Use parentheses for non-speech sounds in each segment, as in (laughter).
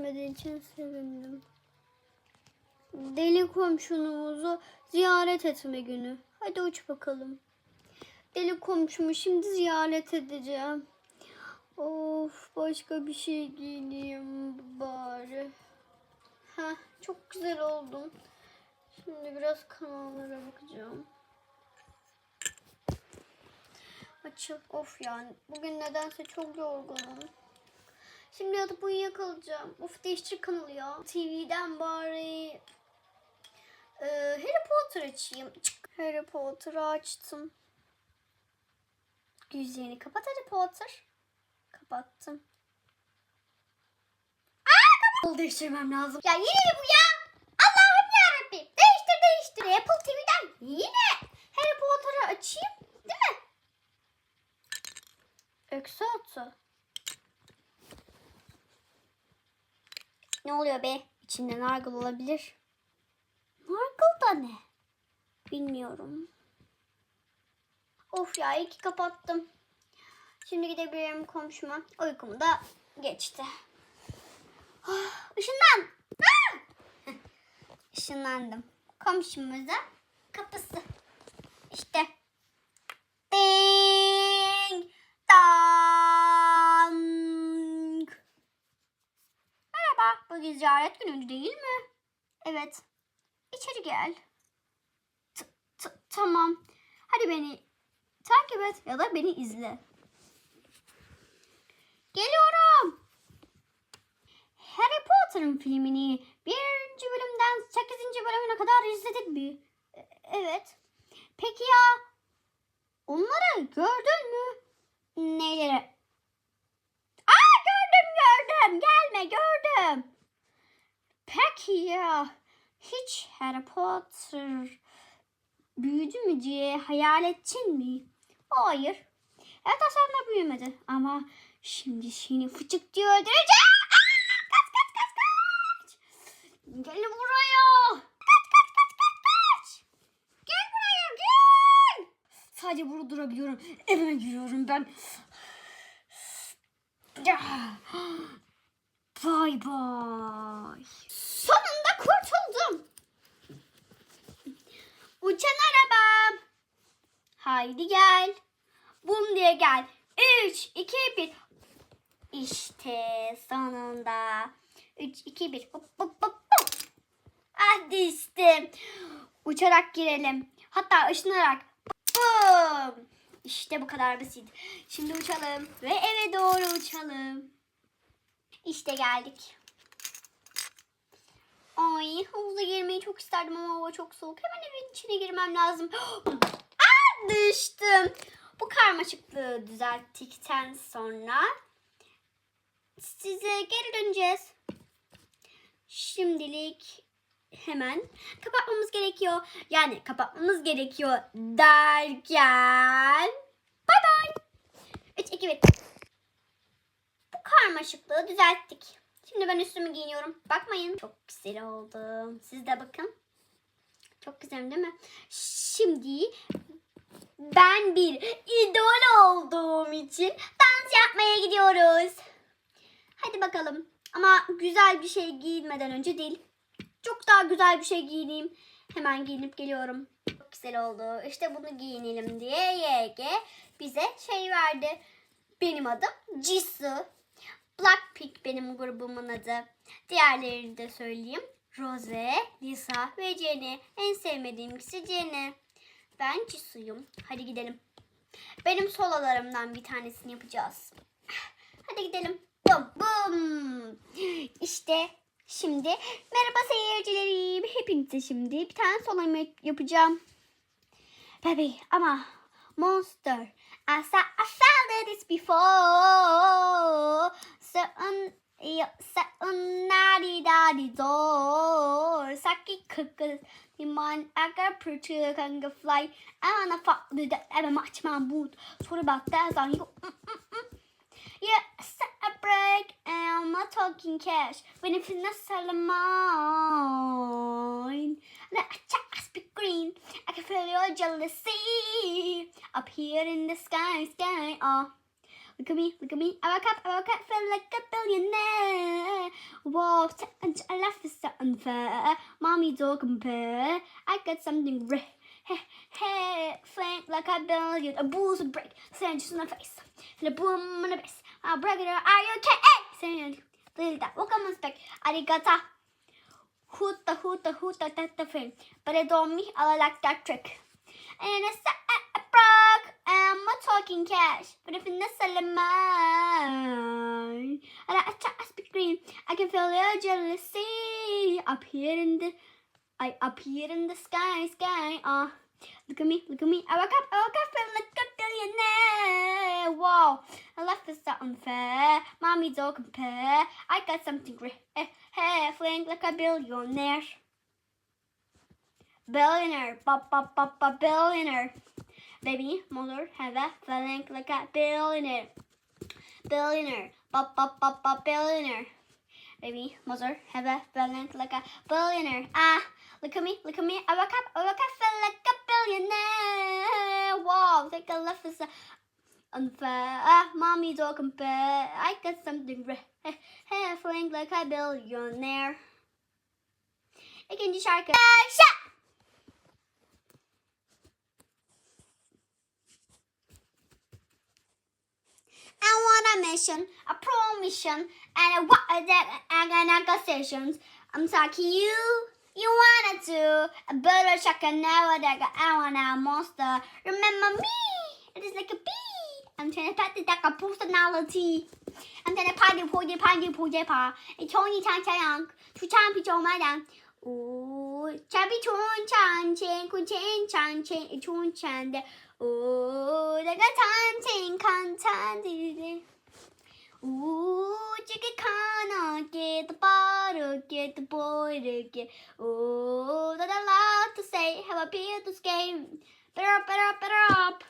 düşmediği için sevindim. Deli komşumuzu ziyaret etme günü. Hadi uç bakalım. Deli komşumu şimdi ziyaret edeceğim. Of başka bir şey giyineyim bari. Heh, çok güzel oldum. Şimdi biraz kanallara bakacağım. Açıl. Of yani bugün nedense çok yorgunum. Şimdi yatıp uyuyakalacağım. Of değiştir kanalı ya. TV'den bari ee, Harry Potter açayım. Çık. Harry Potter'ı açtım. Gözlerini kapat Harry Potter. Kapattım. Aa, kapat. değiştirmem lazım. Ya yine bu ya? Allah'ım yarabbim. Değiştir değiştir. Apple TV'den yine Harry Potter'ı açayım. Değil mi? Eksi atı. Ne oluyor be? İçinde nargıl olabilir. Nargıl da ne? Bilmiyorum. Of ya iyi ki kapattım. Şimdi gidebilirim komşuma. Uykumu da geçti. Ah, Işınlan. Ah! Işınlandım. Komşumuza kapısı. İşte. Bugün ziyaret günü değil mi? Evet. İçeri gel. T- t- tamam. Hadi beni takip et ya da beni izle. Geliyorum. Harry Potter'ın filmini birinci bölümden 8. bölümüne kadar izledik mi? E- Evet. Peki ya onları gördün mü? Neleri? Aa gördüm gördüm. Gelme gördüm. Peki ya hiç Harry Potter büyüdü mü diye hayal ettin mi? Hayır. Evet Hasan da büyümedi ama şimdi seni fıçık diye öldüreceğim. Kaç kaç kaç kaç. Gel buraya. Kaç kaç kaç kaç kaç. Gel buraya gel. Sadece burada durabiliyorum. Evime giriyorum ben. Ya. (gasps) Bay bay. Sonunda kurtuldum. Uçan arabam. Haydi gel. Bum diye gel. 3, 2, 1. İşte sonunda. 3, 2, 1. Hop hop hop hop. Ah düştüm. Uçarak girelim. Hatta ışınarak. Bum. İşte bu kadar basit. Şimdi uçalım ve eve doğru uçalım. İşte geldik. Ay havuza girmeyi çok isterdim ama hava çok soğuk. Hemen evin içine girmem lazım. (gasps) Düştüm. Bu karmaşıklığı düzelttikten sonra size geri döneceğiz. Şimdilik hemen kapatmamız gerekiyor. Yani kapatmamız gerekiyor derken bay bay. 3, 2, 1. Bu karmaşıklığı düzelttik. Şimdi ben üstümü giyiniyorum. Bakmayın. Çok güzel oldum. Siz de bakın. Çok güzel değil mi? Şimdi ben bir idol olduğum için dans yapmaya gidiyoruz. Hadi bakalım. Ama güzel bir şey giyinmeden önce değil. Çok daha güzel bir şey giyineyim. Hemen giyinip geliyorum. Çok güzel oldu. İşte bunu giyinelim diye YG bize şey verdi. Benim adım Jisoo. Blackpink benim grubumun adı. Diğerlerini de söyleyeyim. Rose, Lisa ve Jennie. En sevmediğim kişi Jennie. Ben Jisoo'yum. Hadi gidelim. Benim sololarımdan bir tanesini yapacağız. Hadi gidelim. Bum bum. İşte şimdi merhaba seyircilerim. Hepinize şimdi bir tane solo yapacağım. Baby ama monster. I saw I felt this before. because the man kırkız liman eğer pırçığı kanka fly ana farklı da ebe maçma bud soru baktı azan yo yes a break and I'm not talking cash. When if not selling mine. And a check speak green. I can feel your jealousy up here in the sky sky oh look at me, look at me. I woke up, I woke up, feel like a billionaire. Whoa, and I left is so unfair. Mommy don't compare. I got something rare. Hey, hey, flank like a billion. A bull's a break. Sand just in the face. And a boom in the face. I'll break it out. Are you okay? Sand. That. Welcome on spec. Arigata. Hoota, hoota, hoota, that's the thing. But it on me, I like that trick. And a, a frog. I'm a talking cash. But if it's a mine, and I try to speak green, I can feel your jealousy up here in the, I up here in the sky, sky. Oh, look at me, look at me. I woke up, I woke up, feeling like a billionaire. Whoa, I left this so unfair. Mommy don't compare. I got something great. Hey, hey, fling like a billionaire. Billionaire, pop, pop, pop, pop, billionaire. Baby, mother, have a feeling like a billionaire. Billionaire, pop, pop, pop, pop, billionaire. Baby, mother, have a feeling like a billionaire. Ah, look at me, look at me. I woke up, I woke up, feel like a billionaire. Whoa, take a left is unfair. Ah, mommy don't compare. I got something rare. Hey, hey, feeling like a billionaire. İkinci şarkı. Şak! I want a mission, a pro and a what and negotiations. I'm talking you. You wanna do a better check and never that I want a monster. Remember me? It is like a bee. I'm trying to the deck a personality. I'm trying to party party party party pa. It's only time to young. To time to show my down. Ooh, chabi chun chan chen kun chen chan chen i chun chan de. The tan chen kan tan di di. Ooh, chicken kana get the bottle, get the boy to get. Ooh, that I love to say. Have a beer to game Better up, better up, better up.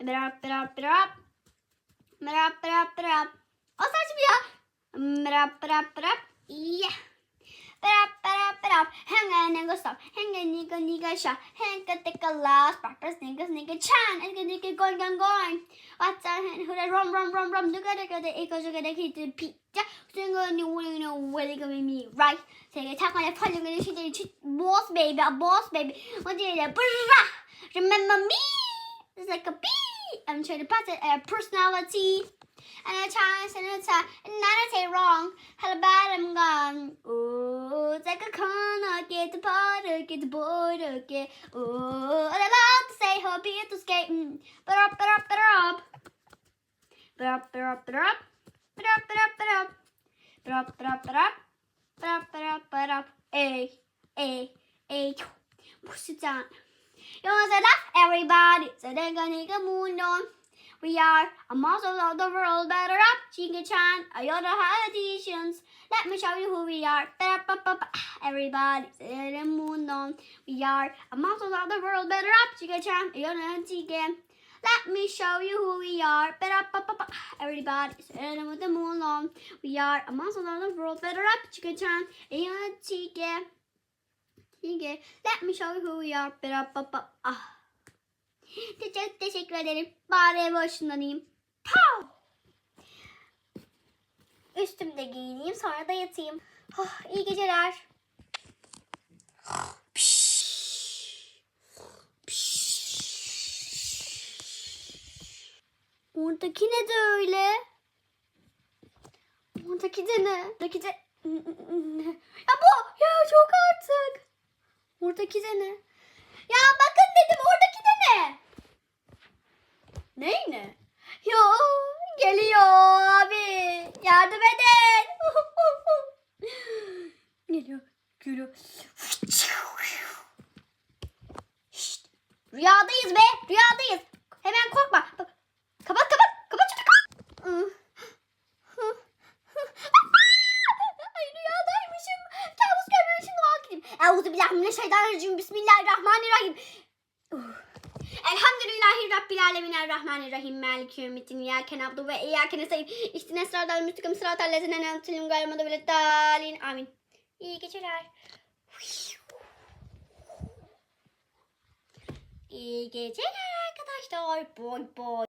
Better up, better up, better up. Better up, better up, better up. Och så kör vi. Better up, better up, better up. Yeah. Ba-da, ba-da, ba-da. Hang on, nigga, stop. Hang on, nigga, nigga, shop. Hang on, take a loss. Proper sneakers, nigga, chan. And nigga, nigga, going, going, going. What's that? Who that? Rum, rum, rum, rum. Look at the echo, look at the kid, the pizza. Single, you want to know where they're going to be, right? So you attack on the you're going to shoot the boss, baby, a boss, baby. What do you do? Remember me? It's like a bee. I'm trying to pass it a personality. And a chance and a time. And not a say wrong. Had a bad, I'm gone. Ooh, it's like a corner. Get the powder, get the border, get. Ooh, and I love to say, you to skate. Mm. But up, but up, but up. But up, but up, but up. But up, but up, but up. But up, but up, but up. But up, but up, but up. Hey, hey, hey. Push it down. You want to laugh, everybody. So they're gonna get moon on. We are a muscle of the world. Better up, Chinga Chan. I other politicians. Let me show you who we are. Everybody, say the moon on. We are a muscle of the world. Better up, Chinga Chan. I other again. Let me show you who we are. Better up. Everybody, them with the moon on. We are a muscle of the world. Better up, Chinga Chan. I other again. Sige. Let me show you who we are. Better up, up, up. Çok teşekkür ederim. Bari eve ışınlanayım. Pow! Üstümde giyineyim sonra da yatayım. Oh, iyi geceler. Oradaki ne de öyle? Oradaki de ne? Oradaki de... Ya bu! Ya çok artık. Oradaki de ne? Ya bakın dedim oradaki de ne? Ney ne? Ya geliyor abi. Yardım edin. (laughs) geliyor. Geliyor. Şşt, rüyadayız be. Rüyadayız. Hemen korkma. Bak, Kapat kapat. Kapat şunu kapat. Euzubillahimineşşeytanirracim. Bismillahirrahmanirrahim. Elhamdülillahi Rabbil Alemin Errahmanirrahim Maliki Yevmiddin İyyâke na'budu ve İyyâke nestaîn İhdine sıratal müstakim sıratal lezine en'amte gayril mağdubi Amin. İyi geceler. İyi geceler arkadaşlar. Boy boy.